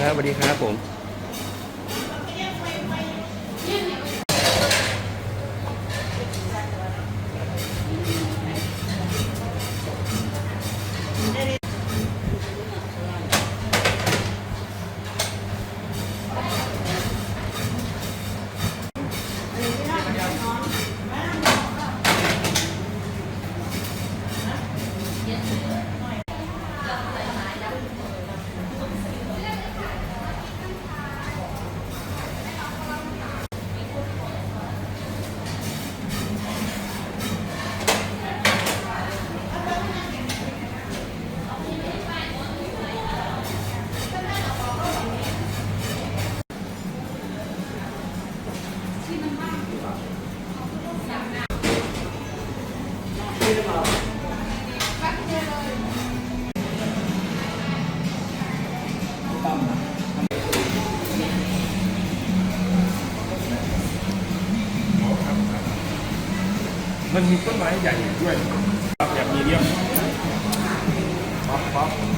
ครับสวัสดีครับผม มันมีต้นไม้ใหญ่ด้วยแบบมีเดียมป๊อปป๊อป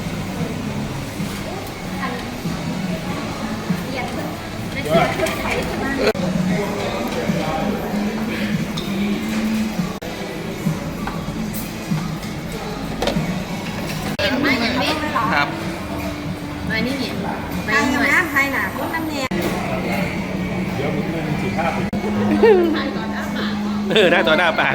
มานี่เนี่ยมาทางหน่อยน้ำไทยน่ะพวกน้ำเนี่ยเดี๋ยวมึงเงินสีภาพอีกเออหน้าตัวหน้าปาก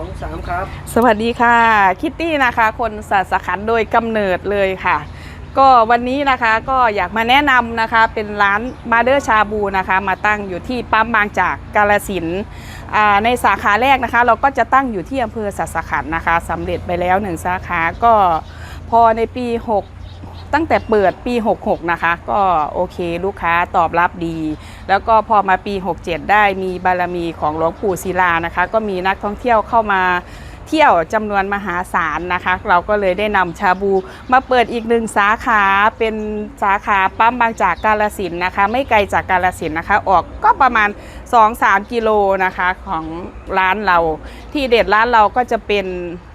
องสามครับ สวัสดีค่ะ คิตตี้นะคะ คนศาสขันโดยกำเนิดเลยค่ะ ก็วันนี้นะคะก็อยากมาแนะนำนะคะ เป็นร้านมาเดอร์ชาบูนะคะ มาตั้งอยู่ที่ปั๊มบางจากกาลสินในสาขาแรกนะคะ เราก็จะตั้งอยู่ที่อำเภอศาสขันนะคะสำเร็จไปแล้วหนึ่งสาขาก็พอในปี6 ตั้งแต่เปิดปี 66 นะคะ ก็โอเคลูกค้าตอบรับดี แล้วก็พอมาปี 67 ได้มีบารมีของหลวงปู่ศิลานะคะ ก็มีนักท่องเที่ยวเข้ามาเที่ยวจำนวนมหาศาลนะคะ เราก็เลยได้นำชาบูมาเปิดอีกหนึ่งสาขาเป็นสาขาปั๊มบางจากกาลสินนะคะ ไม่ไกลจากกาลสินนะคะ ออกก็ประมาณ 2-3 กิโลนะคะของร้านเรา ที่เด็ดร้านเราก็จะเป็น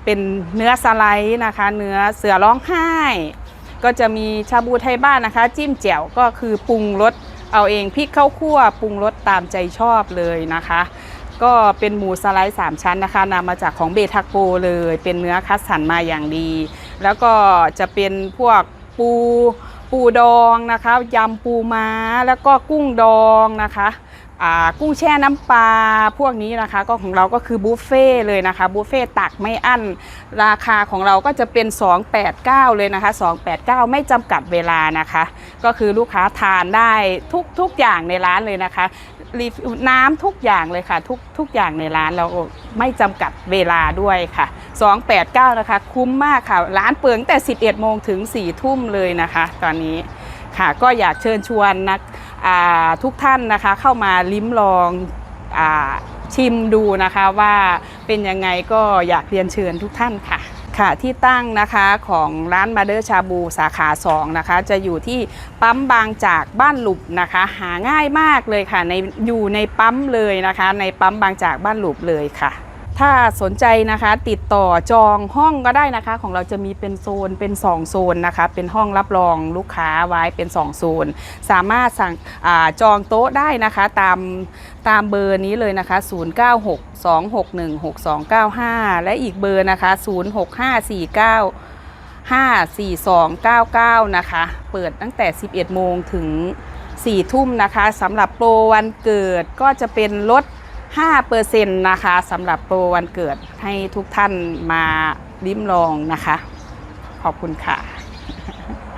เป็นเนื้อสไลด์นะคะ เนื้อเสือร้องไห้ ก็จะมีชาบูไทยบ้านนะคะ จิ้มแจ่วก็คือปรุงรสเอาเองพริกข้าวคั่วปรุงรสตามใจชอบเลยนะคะ ก็เป็นหมูสไลด์3ชั้นนะคะนำมาจากของเบทาโกเลย เป็นเนื้อคัดสรรมาอย่างดี แล้วก็จะเป็นพวกปูปูดองนะคะยำปูม้าแล้วก็กุ้งดองนะคะ กุ้งแช่น้ำปลาพวกนี้นะคะ ก็ของเราก็คือบุฟเฟ่เลยนะคะบุฟเฟ่ตักไม่อั้น ราคาของเราก็จะเป็น 289 เลยนะคะ 289 ไม่จำกัดเวลานะคะ ก็คือลูกค้าทานได้ทุกทุกอย่างในร้านเลยนะคะรีน้ำทุกอย่างเลยค่ะ ทุกทุกอย่างในร้านเราไม่จำกัดเวลาด้วยค่ะ 289 นะคะ คุ้มมากค่ะ ร้านเปิดตั้งแต่ 11 โมงถึง 4 ทุ่มเลยนะคะ ตอนนี้ ค่ะก็อยากเชิญชวนนักทุกท่านนะคะเข้ามาลิ้มลองอชิมดูนะคะว่าเป็นยังไงก็อยากเรียนเชิญทุกท่านค่ะค่ะที่ตั้งนะคะของร้านมาเดอร์ชาบูสาขา2นะคะจะอยู่ที่ปั๊มบางจากบ้านหลุบนะคะ หาง่ายมากเลยค่ะในอยู่ในปั๊มเลยนะคะ ในปั๊มบางจากบ้านหลุบเลยค่ะ ถ้าสนใจนะคะติดต่อจองห้องก็ได้นะคะ ของเราจะมีเป็นโซนเป็น 2 โซนนะคะ เป็นห้องรับรองลูกค้าไว้เป็น 2 โซน สามารถสั่งอจองโต๊ะได้นะคะตามตามเบอร์นี้เลยนะคะ 0962616295 และอีกเบอร์นะคะ 0654954299 นะคะ เปิดตั้งแต่ 11 โมงถึง 4 ทุ่มนะคะสำหรับโปรวันเกิดก็จะเป็นลด 5%นะคะสำหรับโปรวันเกิดให้ทุกท่านมาลิ้มลองนะคะ ขอบคุณค่ะ